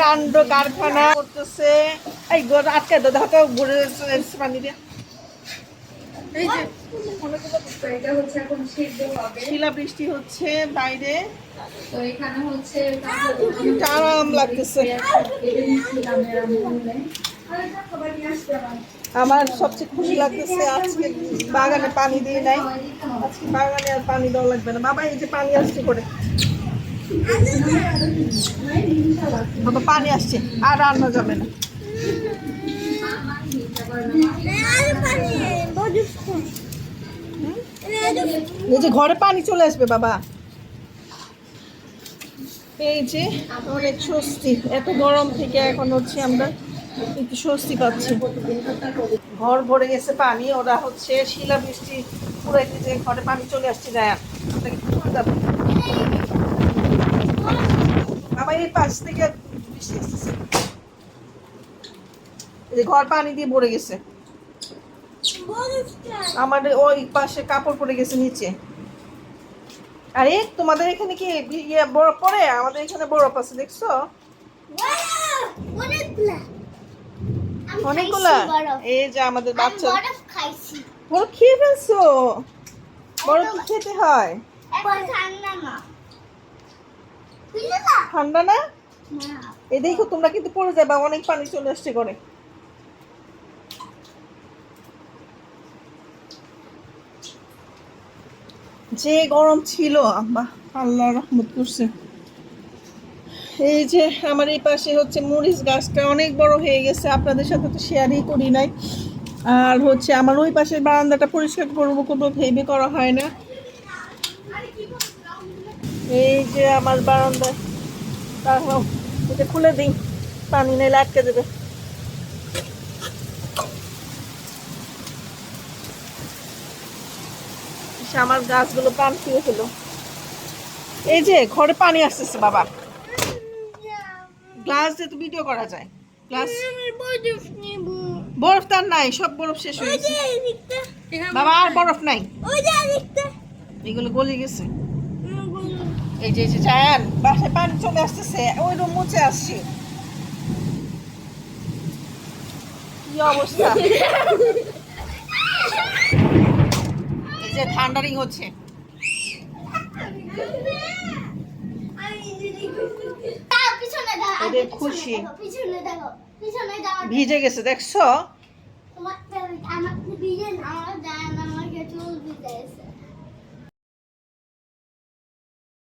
কাণ্ড কারখানা। করতেছে। এই আটকে তো ঘুরে পানি দিয়ে। হচ্ছে শিলা বৃষ্টি বাইরে। আরাম লাগতেছে। আমার সবচেয়ে খুশি লাগতেছে আজকে বাগানে পানি দিয়ে নাই। আজকে বাগানে আর পানি দেওয়া লাগবে না। বাবা এই যে পানি আসছে করে। বাবা, পানি আসছে, আর রান্না যাবে না। এই যে ঘরে পানি চলে আসবে, বাবা। এই যে অনেক স্বস্তি, এত গরম থেকে এখন হচ্ছে আমরা একটু স্বস্তি পাচ্ছি। ঘর ভরে গেছে পানি, ওরা হচ্ছে শিলা বৃষ্টি পুরাইতে যে ঘরে পানি চলে আসছে, যায় এই পাশ থেকে বৃষ্টি আসতেছে। ঘর পানি দিয়ে ভরে গেছে। আমাদের ওই পাশে কাপড় পড়ে গেছে নিচে। আরে তোমাদের এখানে কি ইয়ে বরফ পড়ে? আমাদের এখানে বরফ আছে দেখছ? অনেকগুলা। এই যে আমাদের বাচ্চা বরফ খেয়ে ফেলছো? বরফ খেতে হয়? ঠান্ডা না ঠান্ডা না? এই দেখো তোমরা কিন্তু পড়ে যাবে অনেক পানি চলে আসছে করে যে গরম ছিল আম্মা আল্লাহ রহমত করছে। এই যে আমার এই পাশে হচ্ছে মরিচ গাছটা অনেক বড় হয়ে গেছে আপনাদের সাথে তো শেয়ারই করি নাই। আর হচ্ছে আমার ওই পাশের বারান্দাটা পরিষ্কার করব করব ভেবে করা হয় না। এই যে আমার বারান্দা। এটা খুলে দিই। পানি নেই আটকে দেবে আমার গাছগুলো প্রাণ ফিরে ফেলো। এই যে ঘরে পানি আসতেছে বাবা। গ্লাস দিয়ে তো ভিডিও করা যায়। গ্লাস বরফ তার নাই সব বরফ শেষ হয়ে গেছে। বাবা আর বরফ নাই। এগুলো গলে গেছে। এই যে যে জায়ান বাসায় পানি চলে আসতেছে ওই রুম মুছে আসছি কি অবস্থা এই যে ঠান্ডারিং হচ্ছে খুশি। ভিজে গেছে দেখছ আমার ভিজে আমার